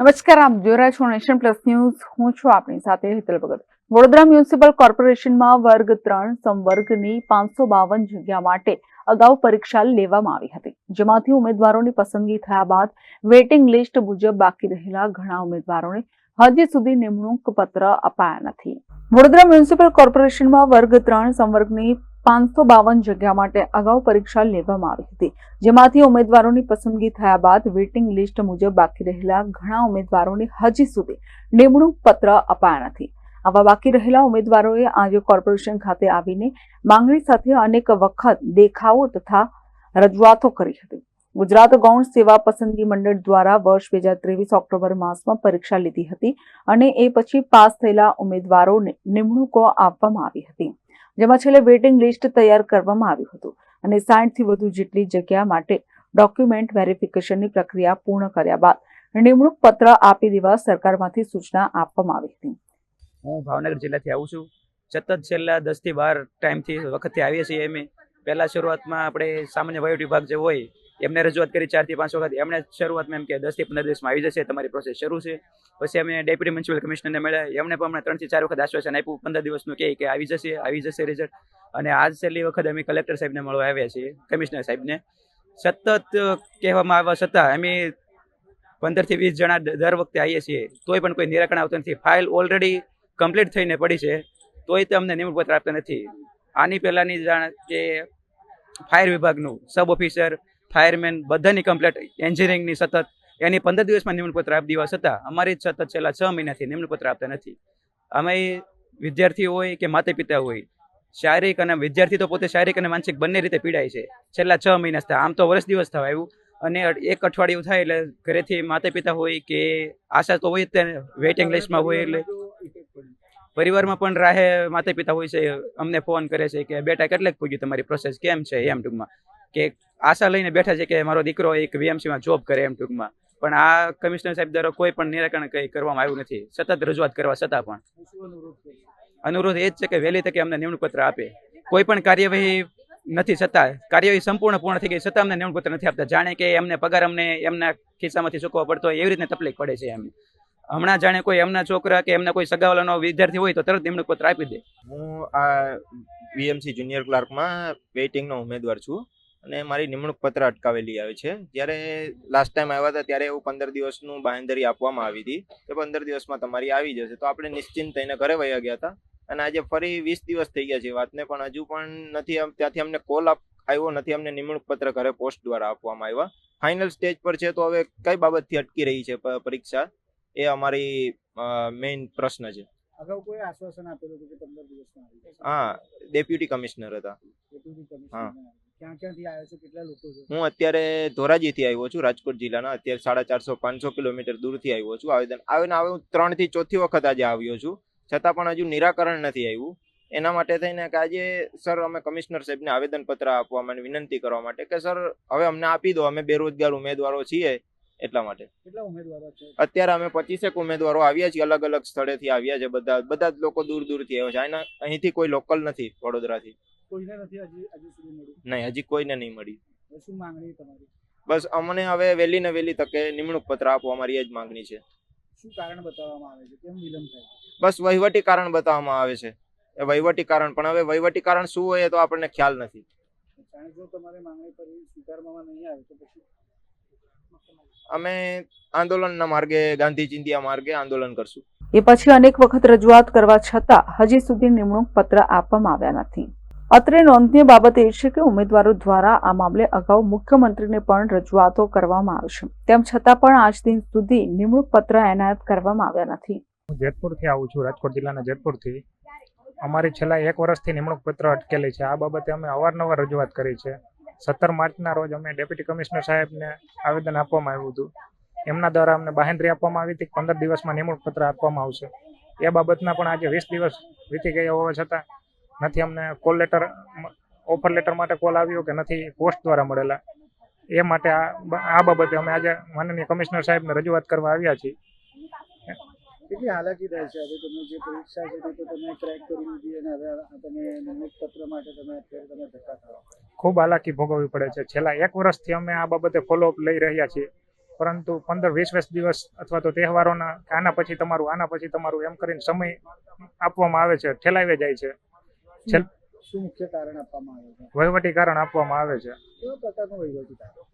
નમસ્કાર, આપ જોઈ રહ્યા છો નેશન પ્લસ ન્યૂઝ. હું છું આપની સાથે હિતલ ભગત. વડોદરા મ્યુનિસિપલ કોર્પોરેશનમાં વર્ગ ત્રણ, સંવર્ગની પાંચસો બાવન જગ્યા માટે અગાઉ પરીક્ષા લેવામાં આવી હતી. જેમાંથી ઉમેદવારોની પસંદગી થયા બાદ વેટિંગ લિસ્ટ મુજબ બાકી રહેલા ઘણા ઉમેદવારોને હજી સુધી નિમણૂક પત્ર અપાયા નથી. વડોદરા મ્યુનિસિપલ કોર્પોરેશનમાં વર્ગ ત્રણ, સંવર્ગની પાંચસો બાવન જગ્યા માટે અગાઉ પરીક્ષા લેવામાં આવી હતી. જેમાંથી ઉમેદવારોની પસંદગી થયા બાદ વેટિંગ લિસ્ટ મુજબ બાકી રહેલા ઘણા ઉમેદવારોને હજી સુધી નિમણૂક પત્ર અપાયા નથી. આવા બાકી રહેલા ઉમેદવારોએ આજે કોર્પોરેશન ખાતે આવીને માંગણી સાથે અનેક વખત દેખાવો તથા રજૂઆતો કરી હતી. ગુજરાત ગૌણ સેવા પસંદગી મંડળ દ્વારા વર્ષ બે હજાર ત્રેવીસ ઓક્ટોબર માસમાં પરીક્ષા લીધી હતી અને એ પછી પાસ થયેલા ઉમેદવારોને નિમણૂકો આપવામાં આવી હતી. જેમાં છેલ્લે વેટિંગ લિસ્ટ તૈયાર કરવામાં આવ્યું હતું અને સાઠથી વધુ જેટલી જગ્યા માટે ડોક્યુમેન્ટ વેરિફિકેશનની પ્રક્રિયા પૂર્ણ કર્યા બાદ નિમણૂક પત્ર આપી દેવા સરકારમાંથી સૂચના આપવામાં આવી હતી. હું ભાવનગર જિલ્લાથી આવું છું. સતત છેલ્લા દસથી બાર ટાઈમથી વખતથી આવીએ છીએ અમે. પહેલાં શરૂઆતમાં આપણે સામાન્ય વહીવટ વિભાગ જે હોય એમને રજૂઆત કરી ચારથી પાંચ વખત. એમણે શરૂઆતમાં એમ કે દસથી પંદર દિવસમાં આવી જશે, તમારી પ્રોસેસ શરૂ છે. પછી અમે ડેપ્યુટી મ્યુનિસિપલ કમિશનરને મળ્યા. એમણે પણ અમને ત્રણથી ચાર વખત આશ્વાસન આપ્યું. પંદર દિવસનું કહે કે આવી જશે આવી જશે રિઝલ્ટ અને આજ છેલ્લી વખત અમે કલેક્ટર સાહેબને મળવા આવ્યા છીએ કમિશનર સાહેબને. સતત કહેવામાં આવ્યા છતાં અમે પંદરથી વીસ જણા દર વખતે આવીએ છીએ. તોય પણ કોઈ નિરાકરણ આવતું નથી. ફાઇલ ઓલરેડી કમ્પ્લીટ થઈને પડી છે. તોય તે અમને નિમણૂક આપતા નથી. આની પહેલાંની જાણ કે ફાયર વિભાગનું સબ ઓફિસર ફાયરમેન બધાની કમ્પ્લેટ એન્જિનિયરિંગની સતત. એની પંદર દિવસમાં નિમણપત્ર આપી દેવા છતાં અમારી જ સતત છેલ્લા છ મહિનાથી નિમણપત્ર આપતા નથી. અમે વિદ્યાર્થી હોય કે માતા પિતા હોય, શારીરિક અને વિદ્યાર્થી તો પોતે શારીરિક અને માનસિક બંને રીતે પીડાય છે. છેલ્લા છ મહિના આમ તો વર્ષ દિવસ થવા આવ્યું. અને એક અઠવાડિયું થાય એટલે ઘરેથી માતા પિતા હોય કે આશા તો હોય જ તે વેઇટિંગ લિસ્ટમાં હોય એટલે પરિવારમાં પણ રાહે માતા પિતા હોય છે. અમને ફોન કરે છે કે, બેટા, કેટલેક પૂગ્યું તમારી પ્રોસેસ કેમ છે? એમ ટૂંકમાં. કે આશા લઈને બેઠા છે કે મારો દીકરો એક વીએમસીમાં જોબ કરે એમ ટૂંકમાં. પણ આ કમિશનર સાહેબ દ્વારા કોઈ પણ નિરાકરણ કંઈ કરવામાં આવ્યું નથી. સતત રજૂઆત કરવા છતાં પણ. અનુરોધ એ જ છે કે વહેલી તકે અમને નિમણૂક આપે. કોઈ પણ કાર્યવાહી નથી છતાં, કાર્યવાહી સંપૂર્ણ પૂર્ણ થઈ ગઈ છતાં અમને નિમણૂક નથી આપતા. જાણે કે એમને પગાર અમને એમના ખિસ્સામાંથી ચૂકવો પડતો એવી રીતને તકલીફ પડે છે એમ હમણાં જાણે કોઈ એમના છોકરા કે એમના કોઈ સગાવાલાનો વિદ્યાર્થી હોય તો તરત નિમણૂક આપી દે. હું આ વીએમસી જુનિયર ક્લાર્કમાં વેઇટિંગનો ઉમેદવાર છું. અને મારી નિમણૂક પત્ર અટકાવેલી આવે છે. જ્યારે લાસ્ટ ટાઈમ આવ્યા હતા ત્યારે એવું પંદર દિવસનું બાંહેધરી આપવામાં આવી હતી કે પંદર દિવસમાં તમારી આવી જશે. તો આપણે નિશ્ચિંત થઈને ઘરે વયા ગયા હતા અને આજે ફરી વીસ દિવસ થઈ ગયા છે. વાતને પણ હજુ પણ નથી ત્યાંથી અમને કોલ આવ્યો નથી. અમને નિમણૂક પત્ર ઘરે પોસ્ટ દ્વારા આપવામાં આવ્યા. ફાઇનલ સ્ટેજ પર છે તો હવે કઈ બાબતથી અટકી રહી છે પરીક્ષા? એ અમારી મેઇન પ્રશ્ન છે. અગાઉ કોઈ આશ્વાસન આપેલું હતું કે પંદર દિવસમાં હા ડેપ્યુટી કમિશનર હતા. ડેપ્યુટી કમિશનર હા. ક્યાં ક્યાંથી આવ્યો છો? કેટલા લોકો છો? હું અત્યારે ધોરાજીથી આવ્યો છું રાજકોટ જિલ્લાના. અત્યારે સાડા ચારસો પાંચસો કિલોમીટર દૂરથી આવ્યો છું. આવેદન આવીને હવે હું ત્રણથી ચોથી વખત આજે આવ્યો છું. છતાં પણ હજુ નિરાકરણ નથી આવ્યું. એના માટે થઈને કે આજે સર અમે કમિશનર સાહેબને આવેદનપત્ર આપવા માટે વિનંતી કરવા માટે કે સર હવે અમને આપી દો. અમે બેરોજગાર ઉમેદવારો છીએ એટલા માટે. કેટલા ઉમેદવારો છે? અત્યારે અમે પચીસેક ઉમેદવારો આવ્યા છીએ અલગ અલગ સ્થળેથી આવ્યા છે બધા. બધા જ લોકો દૂર દૂરથી આવ્યા છે. અહીંથી કોઈ લોકલ નથી વડોદરાથી. કોઈને નથી હજી હજી સુધી મળ્યું? નહીં હજી કોઈને નહીં મળી. શું માંગણી તમારી? બસ અમને હવે વહેલી ને વહેલી તકે નિમણૂક પત્ર આપો અમારી એ જ માંગણી છે. શું કારણ બતાવવામાં આવે છે? કેમ વિલંબ થાય બસ વહીવટી કારણ બતાવવામાં આવે છે. એ વહીવટી કારણ પણ હવે વહીવટી કારણ શું હોય એ તો આપણને ખ્યાલ નથી. જો તમારે માંગણી પર સ્વીકારવામાં નહીં આવે તો પછી અમે આંદોલનના માર્ગે ગાંધી ચિંધિયા માર્ગે આંદોલન કરશું. એ પછી અનેક વખત રજૂઆત કરવા છતાં હજી સુધી નિમણૂક પત્ર આપવામાં આવ્યા નથી. અત્રે નોંધનીય બાબત એ છે કે ઉમેદવારો દ્વારા આ મામલે અગાઉ મુખ્યમંત્રીને પણ રજૂઆતો કરવામાં આવી છે તેમ છતાં પણ આજ દિન સુધી નિમણૂક પત્ર એનાયત કરવામાં આવ્યા નથી. હું જેતપુરથી આવું છું, રાજકોટ જિલ્લાના જેતપુરથી. અમારી છેલ્લા એક વર્ષથી નિમણૂક પત્ર અટકેલી છે. આ બાબતે અમે અવારનવાર રજૂઆત કરી છે. સત્તર માર્ચના રોજ અમે ડેપ્યુટી કમિશનર સાહેબને આવેદન આપવામાં આવ્યું હતું. એમના દ્વારા અમને બાહેંધરી આપવામાં આવી હતી પંદર દિવસમાં નિમણૂક પત્ર આપવામાં આવશે. એ બાબતના પણ આજે વીસ દિવસ વીતી ગયા હોવા છતાં નથી અમને કોલ લેટર ઓફર લેટર માટે કોલ આવ્યો કે નથી પોસ્ટ દ્વારા મળેલા. એ માટે આ આ બાબતે અમે આજે માનનીય કમિશનર સાહેબને રજૂઆત કરવા આવ્યા છીએ. કેટલી હાલાકી થાય છે? હવે તમે જે પરીક્ષા છે તો તમે ક્રેક કરી લીધી અને હવે તમે નિમણૂક પત્ર માટે તમે અત્યારે તમે ધક્કા ખાઓ. ખૂબ હાલાકી ભોગવવી પડે છે. છેલ્લા એક વર્ષથી અમે આ બાબતે ફોલોઅપ લઈ રહ્યા છીએ. પરંતુ પંદર વીસ વીસ દિવસ અથવા તો તહેવારોના આના પછી તમારું આના પછી તમારું એમ કરીને સમય આપવામાં આવે છે ઠેલાવી જાય છે. છેલ- શું મુખ્ય કારણ આપવામાં આવે છે? વહીવટી કારણ આપવામાં આવે છે. કેવા પ્રકારનું વહીવટી કારણ?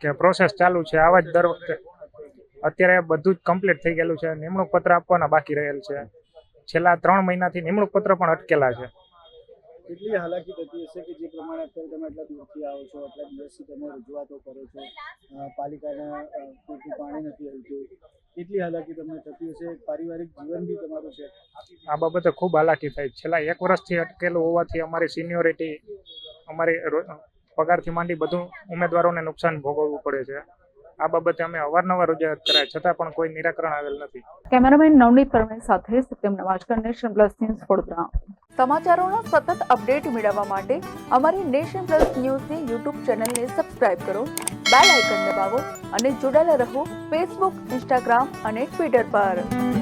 કે પ્રોસેસ ચાલુ છે આવા જ દર વખતે. અત્યારે બધું જ કમ્પ્લીટ થઈ ગયેલું છે નિમણૂક પત્ર આપવાના બાકી રહેલ છે. છેલ્લા ત્રણ મહિનાથી નિમણૂક પત્ર પણ અટકેલા છે. કેટલી હાલાકી થતી હશે કે જે પ્રમાણે અત્યારે તમે એટલા દૂરથી આવો છો, આટલા દિવસથી તમે રજૂઆતો કરો છો? પાલિકાના પૂરતું પાણી નથી આવતું કેટલી હાલાકી તમને થતી હશે? પારિવારિક જીવન બી તમારું છે. આ બાબતે ખૂબ હાલાકી થાય છેલ્લા એક વર્ષથી અટકેલું હોવાથી અમારી સિનિયોરિટી અમારી પગારથી માંડી બધું ઉમેદવારોને નુકસાન ભોગવવું પડે છે. આ બાબતે અમે અવારનવાર રજૂઆત કરાય છતાં પણ કોઈ નિરાકરણ આવેલ નથી. કેમેરામેન નવનીત પરમાર સાથે Satyam Navajkar Nation Plus News Vadodara. સમાચારોના સતત અપડેટ મેળવવા માટે અમારી નેશન પ્લસ ન્યૂઝની યુટ્યુબ ચેનલને સબસ્ક્રાઇબ કરો બેલ આઇકન દબાવો અને જોડાયેલા રહો ફેસબુક ઇન્સ્ટાગ્રામ અને ટ્વિટર પર.